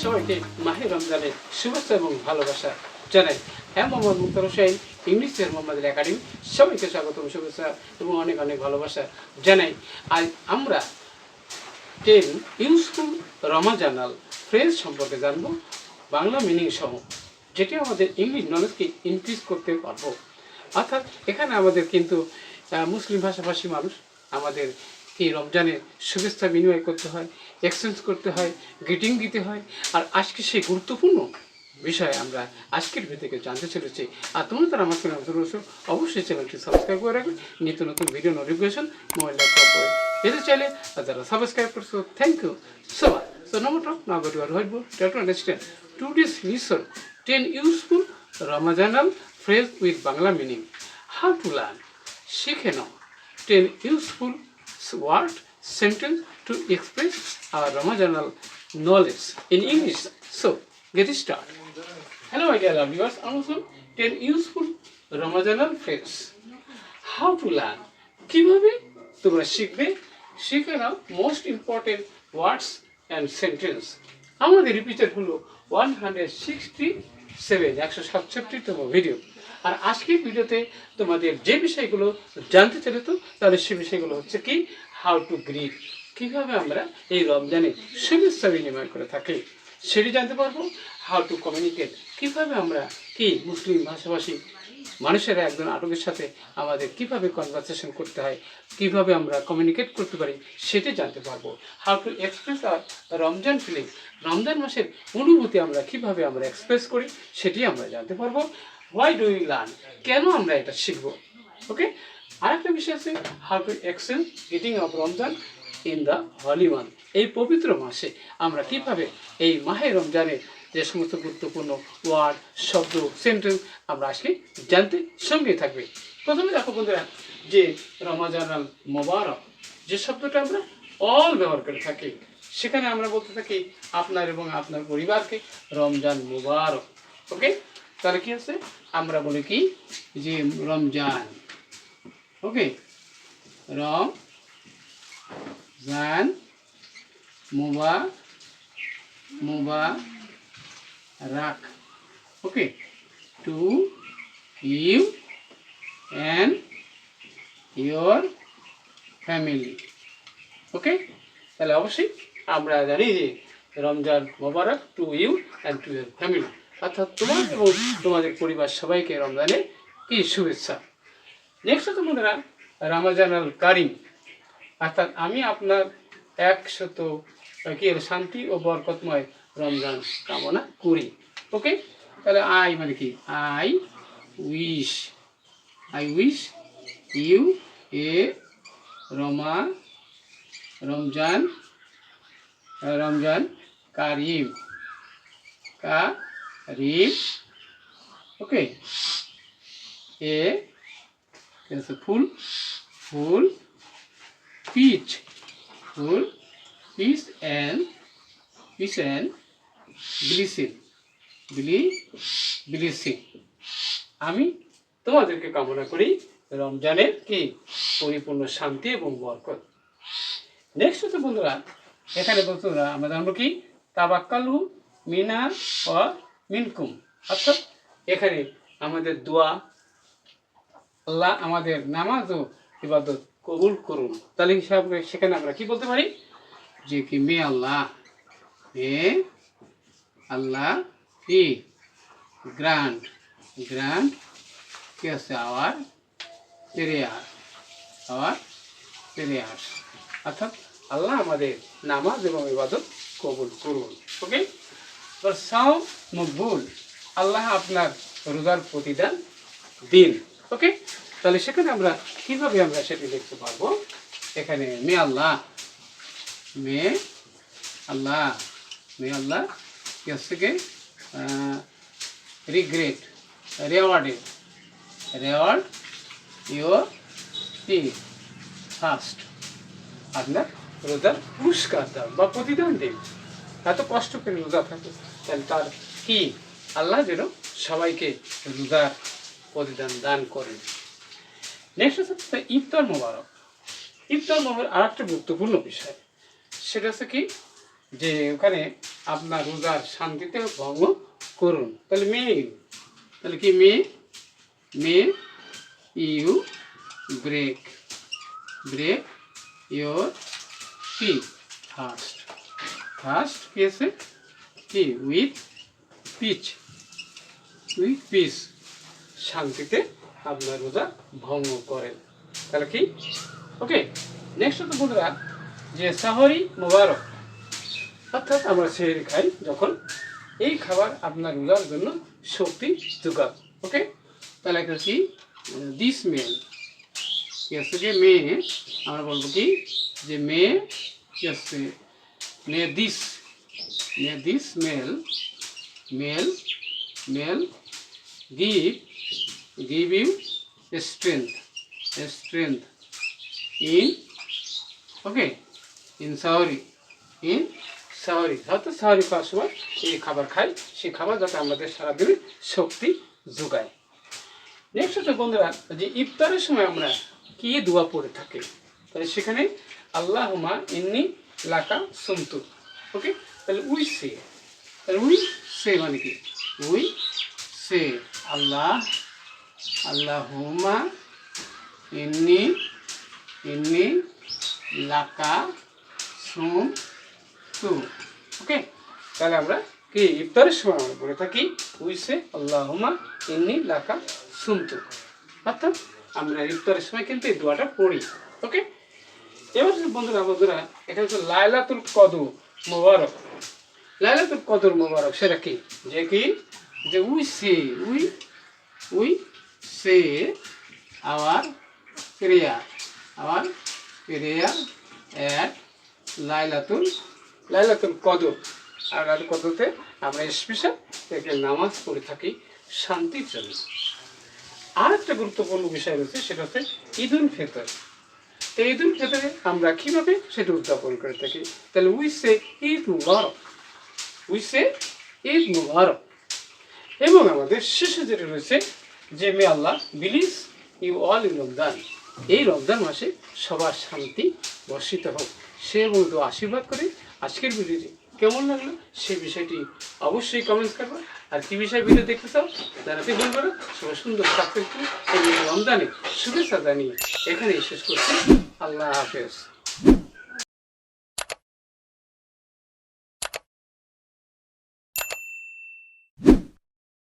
সবাইকে মাহে রমজানের শুভেচ্ছা এবং ভালোবাসা জানাই। হ্যাঁ Mohammad Mukhtar Hossain, English chair Mohammad academy, সবাইকে স্বাগতম, শুভেচ্ছা এবং অনেক অনেক ভালোবাসা জানাই। আজ আমরা টেন ইউজফুল রমাজানাল ফ্রেজ সম্পর্কে জানব, বাংলা মিনিং সহ, যেটি আমাদের ইংলিশ নলেজকে ইনক্রিজ করতে পারব। অর্থাৎ এখানে আমাদের কিন্তু মুসলিম ভাষাভাষী মানুষ, আমাদের এই রমজানের শুভেচ্ছা বিনিময় করতে হয় এক্সচেঞ্জ করতে হয় গ্রিটিং দিতে হয় আর আজকে সেই গুরুত্বপূর্ণ বিষয়ে আমরা আজকের থেকে জানতে চলেছি আর তোমরা তারা আমার চ্যানেল রয়েছে, অবশ্যই চ্যানেলটি সাবস্ক্রাইব করে রাখবে নিত্য নতুন ভিডিও নোটিফিকেশন মোবাইল ল্যাপটপ করে যেতে চাইলে আর যারা সাবস্ক্রাইব করছ thank you so much go to our whiteboard. Try to understand. Today's lesson 10 useful Ramadanal phrase with Bangla meaning. How to learn? শিখে নাও 10 useful word sentence to express our Ramadanal knowledge in English. So get started. Hello my dear viewers. Also 10 useful Ramadanal phrase. How to learn? কীভাবে তোমরা শিখবে শিখে নাও most important words and sentence আমাদের repeater হলো one hundred sixty seven একশো সাতষট্টিতম video আর আজকের ভিডিওতে তোমাদের যে বিষয়গুলো জানতে চাইলে তো, তাহলে সে বিষয়গুলো হচ্ছে কি? হাউ টু গ্রিট কীভাবে আমরা এই রমজানে শুভেচ্ছা বিনিময় করে থাকি, সেটি জানতে পারব। হাউ টু কমিউনিকেট কীভাবে আমরা কি মুসলিম ভাষাভাষী মানুষেরা একজন আটকের সাথে আমাদের কীভাবে কনভারসেশন করতে হয়, কীভাবে আমরা কমিউনিকেট করতে পারি, সেটি জানতে পারব। How to express our Ramzan feeling Ramzan মাসের অনুভূতি আমরা কীভাবে আমরা এক্সপ্রেস করি, সেটি আমরা জানতে পারব। হোয়াই ডু ইউ লার্ন কেন আমরা এটা শিখব? ওকে আরেকটা বিষয় আছে how to excel getting of Ramzan in the holy month এই পবিত্র মাসে আমরা কীভাবে এই মাহে রমজানের যে সমস্ত গুরুত্বপূর্ণ ওয়ার্ড শব্দ সেন্টেন্স আমরা আজকে জানতে সঙ্গে থাকবে। প্রথমে দেখো বন্ধুরা, যে রমাজান আল মোবারক, যে শব্দটা আমরা অল ব্যবহার করে থাকি, সেখানে আমরা বলতে থাকি আপনার এবং আপনার পরিবারকে রমজান মোবারক। ওকে তাহলে কি আছে? আমরা বলি কি? যে রমজান। ওকে? রম জান মুবা মুবা রাখ okay? To you and your family. Okay? তাহলে অবশ্যই আমরা জানি যে Ramzan Mubarak, to you and to your family. অর্থাৎ তোমার এবং তোমাদের পরিবার সবাইকে রমজানে কি শুভেচ্ছা। নেক্সট হচ্ছে বন্ধুরা রামাজান আল কারিম অর্থাৎ আমি আপনার একশত কি শান্তি ও বরকতময় রমজান কামনা করি। ওকে তাহলে আই মানে কি? I wish I wish you a Rama Ramzan Ramzan কারিম। কারিম a There's a full, full peach, full peach and peach and glycerin, gly, glycerin. আমি তোমাদেরকে কামনা করি রমজানের কি পরিপূর্ণ শান্তি এবং বরকত। নেক্সট হচ্ছে বন্ধুরা এখানে বন্ধুরা আমরা কি তাবাক্কালু মিনা ও মিনকুম। অর্থাৎ এখানে আমাদের দোয়া, আল্লাহ আমাদের নামাজ ও ইবাদত কবুল করুন। তাহলে হিসাবে সেখানে আমরা কি বলতে পারি? যে কি মে আল্লাহ মে আল্লাহ কি গ্রান্ড গ্রান্ড কি আছে? আওয়ার পেরিয়ার আওয়ার পেরিয়ার অর্থাৎ আল্লাহ আমাদের নামাজ এবং ইবাদত কবুল করুন। ওকে সাও মকবুল আল্লাহ আপনার রোজার প্রতিদান দিন। ওকে তাহলে সেখানে আমরা কীভাবে আমরা সেটি দেখতে পারব? এখানে মে আল্লাহ মে আল্লাহ মে আল্লাহ, কি রিগ্রেট রেওয়ার্ডেড রেওয়ার্ড ইউর কি ফার্স্ট আপনার রোজার পুরস্কার দান বা প্রতিদান দিন। এত কষ্ট করে রোজা থাকে। তাহলে তার কি? আল্লাহ যেন সবাইকে রোজার প্রতিদান দান করেন। নেক্সট হচ্ছে ইফতার মোবারক। ইফতার মোবারক আর একটা গুরুত্বপূর্ণ বিষয়। সেটা হচ্ছে কি? যে ওখানে আপনার রোজার শান্তিতে ভঙ্গ করুন। তাহলে মে তাহলে কি may may you break. Break your কি? ফার্স্ট। ফার্স্ট কি আছে? কি উইথ পিচ উইথ পিস শান্তিতে আপনার রোজা ভঙ্গ করেন। তাহলে কি? ওকে নেক্সট হচ্ছে বন্ধুরা, যে সাহরি মোবারক, অর্থাৎ আমরা সেহরি খাই যখন এই খাবার আপনার রোজার জন্য শক্তি যোগাব ওকে তাহলে একটা কি? দিস মেল যে মেয়ে, আমরা বলব কি? যে মেয়ে কি হচ্ছে may this this mail mail mail give give you strength strength in, okay, in sehri in sehri হয়তো সাহরি খাওয়ার সময় এই খাবার খাই সেই খাবার যাতে আমাদের সারাদিনে শক্তি যোগায়। নেক্সট হচ্ছে বন্ধুরা, যে ইফতারের সময় আমরা কি দোয়া পড়ে থাকি? তাহলে সেখানে আল্লাহ হুমা ইন্নি লাকা সন্তু ওকে তাহলে উই সে। তাহলে উই সে মানে কি? We say. আল্লাহ আল্লাহুমা ইন্নি ইন্নি লাকা সুম তু। ওকে তাহলে আমরা কি? ইফতারের সময় আমরা বলে থাকি উইসে আল্লাহুমা ইন্নি লাকা সুমতু অর্থাৎ আমরা ইফতারের সময় কিন্তু এই দোয়াটা পড়ি। ওকে এবার বন্ধুরা বন্ধুরা, এটা হচ্ছে লাইলাতুল কদর। মোবারক। লাইলাতুল কদর মোবারক সেটা কি? যে কি? যে we say we we say our prayer our prayer at Lailatul Lailatul Qadr. আর লাইলাতুল কদরতে আমরা স্পেশাল থেকে নামাজ পড়ে থাকি শান্তির জন্য। আর একটা গুরুত্বপূর্ণ বিষয় রয়েছে সেটা হচ্ছে ঈদ উল ফিতর। তো ঈদ ক্ষেত্রে আমরা কীভাবে সেটা উদযাপন করে থাকি? তাহলে we say Eid Mubarak we say Eid Mubarak এবং আমাদের শেষে যেটা রয়েছে, যে may Allah bless you all in Ramzan এই রমজান মাসে সবার শান্তি বর্ষিত হোক। সে এবং আশীর্বাদ করে আজকের ভিডিওটি কেমন লাগল? সেই বিষয়টি অবশ্যই কমেন্ট করবে। আর কি বিষয় ভিডিও দেখতে চাও, জানাতে ভুল না। সবাই সুন্দর থাকতে এই রমজানে শুভেচ্ছা জানিয়ে এখানেই শেষ করছি। আল্লাহ হাফেজ।